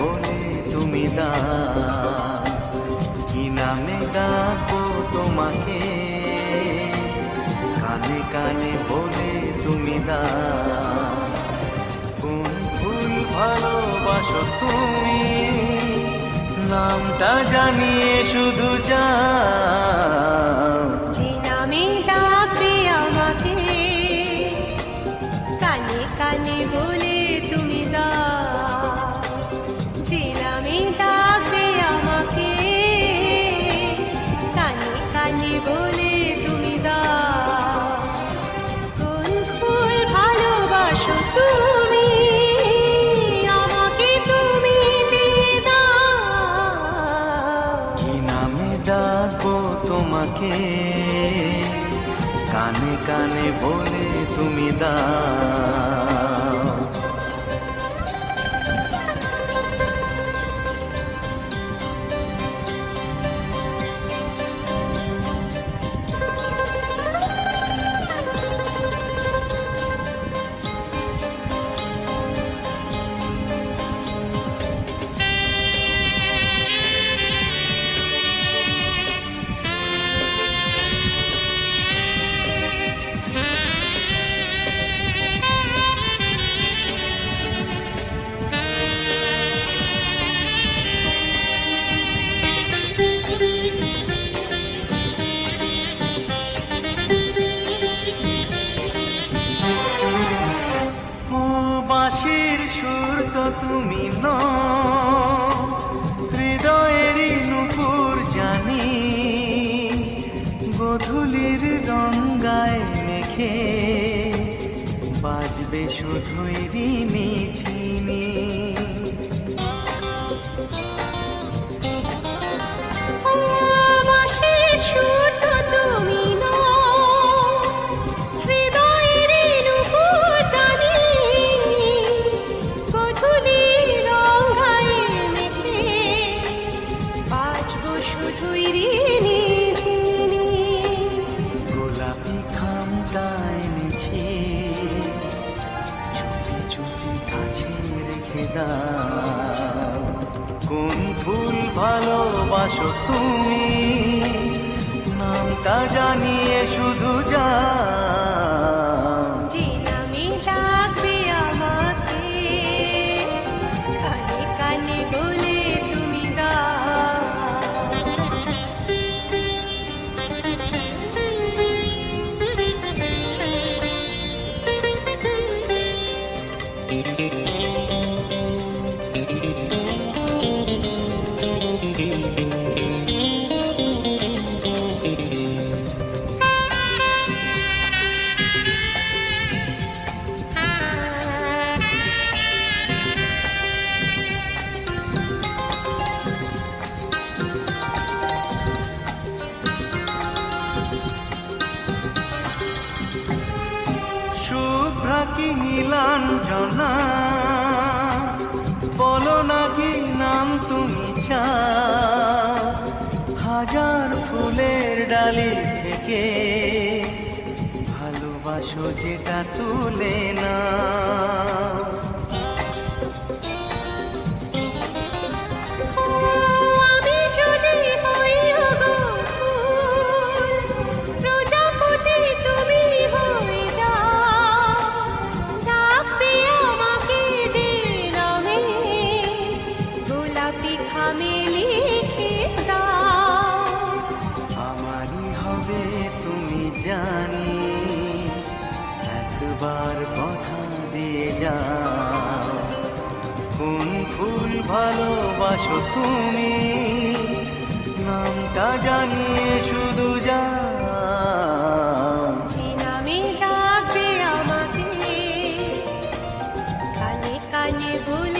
জীবনে তুমি দান কি নামে ডাকো তোমাকে? কানে কানে বলে তুমি দান কোন ফুল ভালোবাসো তুমি? নামটা জানিয়ে শুধু যা যে নামে কানে কানে বলে তুমি দাও। তোমাকে। কানে কানে বলে তুমি দাও রঙ্গায় মেখে বাজবে শুধুই রিমি ঝিনি কোন ফুল ভালোবাসো তুমি? নামটা জানিয়ে শুধু যাও নীলাঞ্জনা বলো নাকি নাম তুমি চা। হাজার ফুলের ডালি থেকে ভালোবাসো যেটা তুলে না কোন ফুল ভালোবাসো তুমি। নামটা জানিয়ে শুধু যা আমাকে। কানে কানে বলে